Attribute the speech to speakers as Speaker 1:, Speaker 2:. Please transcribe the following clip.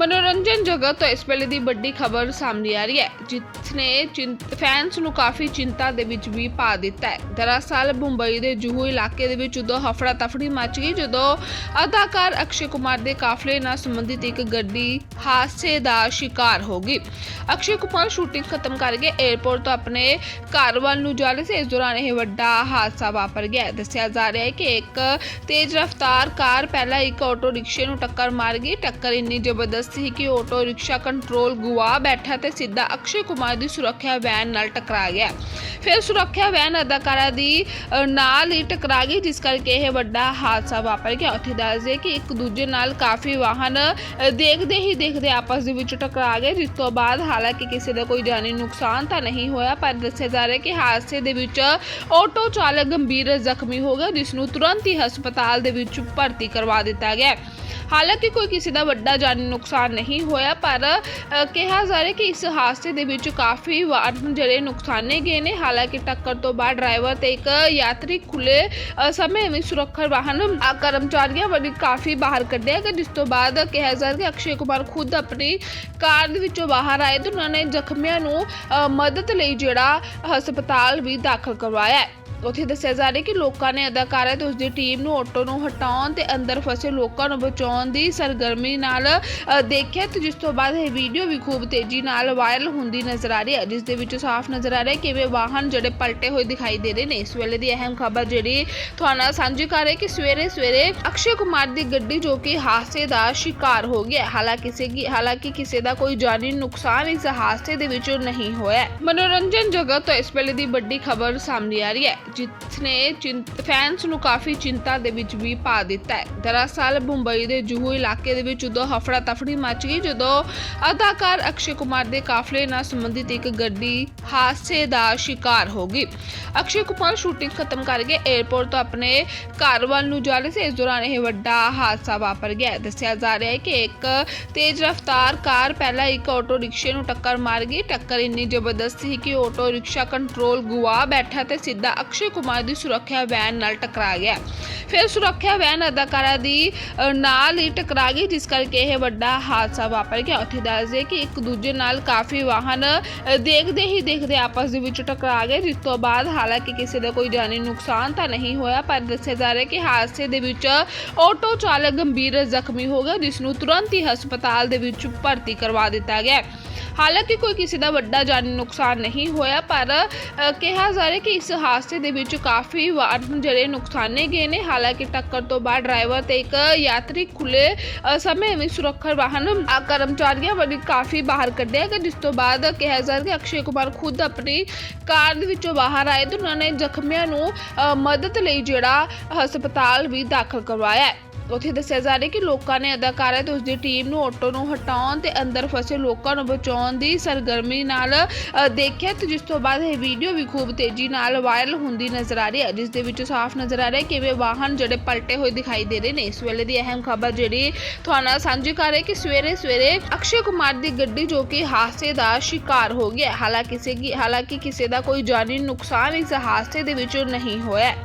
Speaker 1: ਮਨੋਰੰਜਨ ਜਗਤ ਤੋਂ ਇਸ ਵੇਲੇ ਦੀ ਵੱਡੀ ਖਬਰ ਸਾਹਮਣੇ ਆ ਰਹੀ ਹੈ ਜਿਸ ਨੇ ਚਿੰਤ ਫੈਨਸ ਨੂੰ ਕਾਫੀ ਚਿੰਤਾ ਦੇ ਵਿੱਚ ਵੀ ਪਾ ਦਿੱਤਾ ਹੈ। ਦਰਅਸਲ, ਮੁੰਬਈ ਦੇ ਜੂਹੂ ਇਲਾਕੇ ਦੇ ਵਿੱਚ ਉਦੋਂ ਹਫੜਾ ਤਫੜੀ ਮਚ ਗਈ, ਜਦੋਂ ਅਦਾਕਾਰ ਅਕਸ਼ੇ ਕੁਮਾਰ ਦੇ ਕਾਫਲੇ ਨਾਲ ਸੰਬੰਧਿਤ ਇੱਕ ਗੱਡੀ ਹਾਦਸੇ ਦਾ ਸ਼ਿਕਾਰ ਹੋ ਗਈ। ਅਕਸ਼ੇ ਕੁਮਾਰ ਸ਼ੂਟਿੰਗ ਖਤਮ ਕਰਕੇ 에ਅਰਪੋਰਟ ਤੋਂ ਆਪਣੇ ਘਰ ਵੱਲ ਨੂੰ ਜਾ ਰਹੇ ਸੀ। ਇਸ ਦੌਰਾਨ ਇਹ ਵੱਡਾ ਹਾਦਸਾ ਵਾਪਰ ਗਿਆ। ਦੱਸਿਆ ਜਾ ਰਿਹਾ ਹੈ ਕਿ ਇੱਕ ਤੇਜ਼ ਰਫ਼ਤਾਰ ਕਾਰ ਪਹਿਲਾਂ ਇੱਕ ਆਟੋ ਰਿਕਸ਼ੇ ਨੂੰ ਟੱਕਰ ਮਾਰ ਗਈ। ਟੱਕਰ ਇੰਨੀ ਜ਼ਬਰਦਸਤ ਸੀ ਕਿ ਆਟੋ ਰਿਕਸ਼ਾ ਕੰਟਰੋਲ ਗੁਆ ਬੈਠਾ ਤੇ ਸਿੱਧਾ ਅਕਸ਼ੇ ਕੁਮਾਰ ਦੀ ਸੁਰੱਖਿਆ ਵੈਨ ਨਾਲ ਟਕਰਾ ਗਿਆ। ਫਿਰ ਸੁਰੱਖਿਆ ਵੈਨ ਅਦਾਕਾਰਾ ਦੀ ਨਾਲ ਹੀ ਟਕਰਾ ਗਈ, ਜਿਸ ਕਰਕੇ ਇਹ ਵੱਡਾ ਹਾਦਸਾ ਵਾਪਰ ਗਿਆ। ਉੱਥੇ ਦੱਸਦੇ ਕਿ ਇੱਕ ਦੂਜੇ ਨਾਲ ਕਾਫੀ ਵਾਹਨ ਦੇਖਦੇ ਹੀ ਦੇਖਦੇ ਆਪਸ ਦੇ ਵਿੱਚ ਟਕਰਾ ਗਏ। ਜਿਸ ਤੋਂ ਬਾਅਦ ਹਾਲਾਂਕਿ ਕਿਸੇ ਦਾ ਕੋਈ ਜਾਨੀ ਨੁਕਸਾਨ ਤਾਂ ਨਹੀਂ ਹੋਇਆ, ਪਰ ਦੱਸਿਆ ਜਾ ਰਿਹਾ ਕਿ ਹਾਦਸੇ ਦੇ ਵਿੱਚ ਆਟੋ ਚਾਲਕ ਗੰਭੀਰ ਜ਼ਖਮੀ ਹੋ ਗਿਆ, ਜਿਸ ਨੂੰ ਤੁਰੰਤ ਹੀ ਹਸਪਤਾਲ ਦੇ ਵਿੱਚ ਭਰਤੀ ਕਰਵਾ ਦਿੱਤਾ ਗਿਆ। ਹਾਲਾਂਕਿ ਕੋਈ ਕਿਸੇ ਦਾ ਵੱਡਾ ਜਾਨੀ ਨੁਕਸਾਨ ਨਹੀਂ ਹੋਇਆ, ਪਰ ਕਿਹਾ ਜਾ ਰਿਹਾ ਕਿ ਇਸ ਹਾਦਸੇ ਦੇ ਵਿੱਚ ਕਾਫੀ ਵਾਹਨ ਜਿਹੜੇ ਨੁਕਸਾਨੇ ਗਏ ਨੇ ਹਾਲਾਂਕਿ ਟੱਕਰ ਤੋਂ ਬਾਅਦ ਡਰਾਈਵਰ ਤੇ ਇੱਕ ਯਾਤਰੀ ਖੁੱਲੇ ਸਮੇਂ ਵਿੱਚ ਸੁਰੱਖਿਆ ਵਾਹਨ ਕਰਮਚਾਰੀਆਂ ਵੱਲੋਂ ਕਾਫੀ ਬਾਹਰ ਕੱਢਿਆ ਗਿਆ, ਜਿਸ ਤੋਂ ਬਾਅਦ ਕਿਹਾ ਜਾ ਰਿਹਾ ਕਿ ਅਕਸ਼ੇ ਕੁਮਾਰ ਖੁਦ ਆਪਣੀ ਕਾਰ ਦੇ ਵਿੱਚੋਂ ਬਾਹਰ ਆਏ ਤੇ ਉਹਨਾਂ ਨੇ ਜ਼ਖਮੀਆਂ ਨੂੰ ਮਦਦ ਲਈ ਜਿਹੜਾ ਹਸਪਤਾਲ ਵੀ ਦਾਖਲ ਕਰਵਾਇਆ ਉੱਥੇ ਦੱਸਿਆ ਜਾ ਰਿਹਾ ਕਿ ਲੋਕਾਂ ਨੇ ਅਦਾਕਾਰਾ ਤੇ ਉਸਦੀ ਟੀਮ ਨੂੰ ਆਟੋ ਨੂੰ ਹਟਾਉਣ ਤੇ ਅੰਦਰ ਫਸੇ ਲੋਕਾਂ ਨੂੰ ਬਚਾਉਣ ਦੀ ਸਰਗਰਮੀ ਨਾਲ ਦੇਖਿਆ ਤੇ ਜਿਸ ਤੋਂ ਬਾਅਦ ਇਹ ਵੀਡੀਓ ਵੀ ਖੂਬ ਤੇਜ਼ੀ ਨਾਲ ਵਾਇਰਲ ਹੁੰਦੀ ਨਜ਼ਰ ਆ ਰਹੀ ਹੈ, ਜਿਸ ਦੇ ਵਿੱਚ ਸਾਫ਼ ਨਜ਼ਰ ਆ ਰਿਹਾ ਹੈ ਕਿਵੇਂ ਵਾਹਨ ਜਿਹੜੇ ਪਲਟੇ ਹੋਏ ਦਿਖਾਈ ਦੇ ਰਹੇ ਨੇ। ਇਸ ਵੇਲੇ ਦੀ ਅਹਿਮ ਖਬਰ ਜਿਹੜੀ ਤੁਹਾਡੇ ਸਾਂਝੀ ਕਰ ਰਹੇ ਕਿ ਸਵੇਰੇ ਸਵੇਰੇ ਅਕਸ਼ੇ ਕੁਮਾਰ ਦੀ ਗੱਡੀ ਜੋ ਕਿ ਹਾਦਸੇ ਦਾ ਸ਼ਿਕਾਰ ਹੋ ਗਿਆ ਹਾਲਾਂਕਿ ਕਿਸੇ ਹਾਲਾਂਕਿ ਕਿਸੇ ਦਾ ਕੋਈ ਜਾਨੀ ਨੁਕਸਾਨ ਇਸ ਹਾਦਸੇ ਦੇ ਵਿੱਚ ਨਹੀਂ ਹੋਇਆ ਮਨੋਰੰਜਨ ਜਗਤ ਤੋਂ ਇਸ ਵੇਲੇ ਦੀ ਵੱਡੀ ਖਬਰ ਸਾਹਮਣੇ ਆ ਰਹੀ ਹੈ। ਜਿਸ ਨੇ ਚਿੰਤ ਫੈਨਸ ਨੂੰ ਕਾਫੀ ਚਿੰਤਾ ਦੇ ਵਿੱਚ ਵੀ ਪਾ ਦਿੱਤਾ ਹੈ। ਦਰਅਸਲ, ਮੁੰਬਈ ਦੇ ਜੂਹੂ ਇਲਾਕੇ ਦੇ ਵਿੱਚ ਉਦੋਂ ਹਫੜਾ ਤਫੜੀ ਮਚ ਗਈ, ਜਦੋਂ ਅਦਾਕਾਰ ਅਕਸ਼ੇ ਕੁਮਾਰ ਦੇ ਕਾਫਲੇ ਨਾਲ ਸੰਬੰਧਿਤ ਇੱਕ ਗੱਡੀ ਹਾਦਸੇ ਦਾ ਸ਼ਿਕਾਰ ਹੋ ਗਈ। ਅਕਸ਼ੇ ਕੁਮਾਰ ਸ਼ੂਟਿੰਗ ਖਤਮ ਕਰਕੇ 에ਅਰਪੋਰਟ ਤੋਂ ਆਪਣੇ ਘਰ ਵੱਲ ਨੂੰ ਜਾ ਰਹੇ ਸੀ। ਇਸ ਦੌਰਾਨ ਇਹ ਵੱਡਾ ਹਾਦਸਾ ਵਾਪਰ ਗਿਆ। ਦੱਸਿਆ ਜਾ ਰਿਹਾ ਹੈ ਕਿ ਇੱਕ ਤੇਜ਼ ਰਫ਼ਤਾਰ ਕਾਰ ਪਹਿਲਾਂ ਇੱਕ ਆਟੋ ਰਿਕਸ਼ੇ ਨੂੰ ਟੱਕਰ ਮਾਰ ਗਈ। ਟੱਕਰ ਇੰਨੀ ਜ਼ਬਰਦਸਤ ਸੀ ਕਿ ਆਟੋ ਰਿਕਸ਼ਾ ਕੰਟਰੋਲ ਗੁਆ ਬੈਠਾ ਤੇ ਸਿੱਧਾ ਅਕਸ਼ੇ ਕੁਮਾਰ ਦੀ ਸੁਰੱਖਿਆ ਵੈਨ ਨਾਲ ਟਕਰਾ ਗਿਆ। ਫਿਰ ਸੁਰੱਖਿਆ ਵੈਨ ਅਦਾਕਾਰਾ ਦੀ ਨਾਲ ਹੀ ਟਕਰਾ ਗਈ, ਜਿਸ ਕਰਕੇ ਇਹ ਵੱਡਾ ਹਾਦਸਾ ਵਾਪਰ ਗਿਆ। ਉੱਥੇ ਦੱਸਦੇ ਕਿ ਇੱਕ ਦੂਜੇ ਨਾਲ ਕਾਫੀ ਵਾਹਨ ਦੇਖਦੇ ਹੀ ਦੇਖਦੇ ਆਪਸ ਦੇ ਵਿੱਚ ਟਕਰਾ ਗਏ, ਜਿਸ ਤੋਂ ਬਾਅਦ ਹਾਲਾਂਕਿ ਕਿਸੇ ਦਾ ਕੋਈ ਜਾਨੀ ਨੁਕਸਾਨ ਤਾਂ ਨਹੀਂ ਹੋਇਆ, ਪਰ ਦੱਸਿਆ ਜਾ ਰਿਹਾ ਕਿ ਹਾਦਸੇ ਦੇ ਵਿੱਚ ਆਟੋ ਚਾਲਕ ਗੰਭੀਰ ਜ਼ਖਮੀ ਹੋ ਗਿਆ, ਜਿਸ ਨੂੰ ਤੁਰੰਤ ਹੀ ਹਸਪਤਾਲ ਦੇ ਵਿੱਚ ਭਰਤੀ ਕਰਵਾ ਦਿੱਤਾ ਗਿਆ। ਹਾਲਾਂਕਿ ਕੋਈ ਕਿਸੇ ਦਾ ਵੱਡਾ ਜਾਨੀ ਨੁਕਸਾਨ ਨਹੀਂ ਹੋਇਆ, ਪਰ ਕਿਹਾ ਜਾ ਰਿਹਾ ਕਿ ਇਸ ਹਾਦਸੇ ਦੇ ਵਿੱਚ ਕਾਫੀ ਵਾਹਨ ਜਿਹੜੇ ਨੁਕਸਾਨੇ ਗਏ ਨੇ ਹਾਲਾਂਕਿ ਟੱਕਰ ਤੋਂ ਬਾਅਦ ਡਰਾਈਵਰ ਤੇ ਇੱਕ ਯਾਤਰੀ ਖੁੱਲੇ ਸਮੇਂ ਵਿੱਚ ਸੁਰੱਖਿਆ ਵਾਹਨ ਕਰਮਚਾਰੀਆਂ ਵੱਲੋਂ ਕਾਫੀ ਬਾਹਰ ਕੱਢਿਆ ਗਿਆ, ਜਿਸ ਤੋਂ ਬਾਅਦ ਕਿਹਾ ਜਾ ਰਿਹਾ ਕਿ ਅਕਸ਼ੇ ਕੁਮਾਰ ਖੁਦ ਆਪਣੀ ਕਾਰ ਦੇ ਵਿੱਚੋਂ ਬਾਹਰ ਆਏ ਤੇ ਉਹਨਾਂ ਨੇ ਜ਼ਖਮੀਆਂ ਨੂੰ ਮਦਦ ਲਈ ਜਿਹੜਾ ਹਸਪਤਾਲ ਵੀ ਦਾਖਲ ਕਰਵਾਇਆ ਉੱਥੇ ਦੱਸਿਆ ਜਾ ਰਿਹਾ ਕਿ ਲੋਕਾਂ ਨੇ ਅਦਾਕਾਰਾ ਤੇ ਉਸਦੀ ਟੀਮ ਨੂੰ ਆਟੋ ਨੂੰ ਹਟਾਉਣ ਤੇ ਅੰਦਰ ਫਸੇ ਲੋਕਾਂ ਨੂੰ ਬਚਾਉਣ ਦੀ ਸਰਗਰਮੀ ਨਾਲ ਦੇਖਿਆ ਤੇ ਜਿਸ ਤੋਂ ਬਾਅਦ ਇਹ ਵੀਡੀਓ ਵੀ ਖੂਬ ਤੇਜ਼ੀ ਨਾਲ ਵਾਇਰਲ ਹੁੰਦੀ ਨਜ਼ਰ ਆ ਰਹੀ ਹੈ, ਜਿਸ ਦੇ ਵਿੱਚ ਸਾਫ਼ ਨਜ਼ਰ ਆ ਰਿਹਾ ਕਿਵੇਂ ਵਾਹਨ ਜਿਹੜੇ ਪਲਟੇ ਹੋਏ ਦਿਖਾਈ ਦੇ ਰਹੇ ਨੇ। ਇਸ ਵੇਲੇ ਦੀ ਅਹਿਮ ਖਬਰ ਜਿਹੜੀ ਤੁਹਾਨੂੰ ਸਾਂਝੀ ਕਰ ਰਹੇ ਕਿ ਸਵੇਰੇ ਸਵੇਰੇ ਅਕਸ਼ੇ ਕੁਮਾਰ ਦੀ ਗੱਡੀ ਜੋ ਕਿ ਹਾਦਸੇ ਦਾ ਸ਼ਿਕਾਰ ਹੋ ਗਿਆ। ਹਾਲਾਂਕਿ ਹਾਲਾਂਕਿ ਕਿਸੇ ਦਾ ਕੋਈ ਜਾਨੀ ਨੁਕਸਾਨ ਇਸ ਹਾਦਸੇ ਦੇ ਵਿੱਚ ਨਹੀਂ ਹੋਇਆ।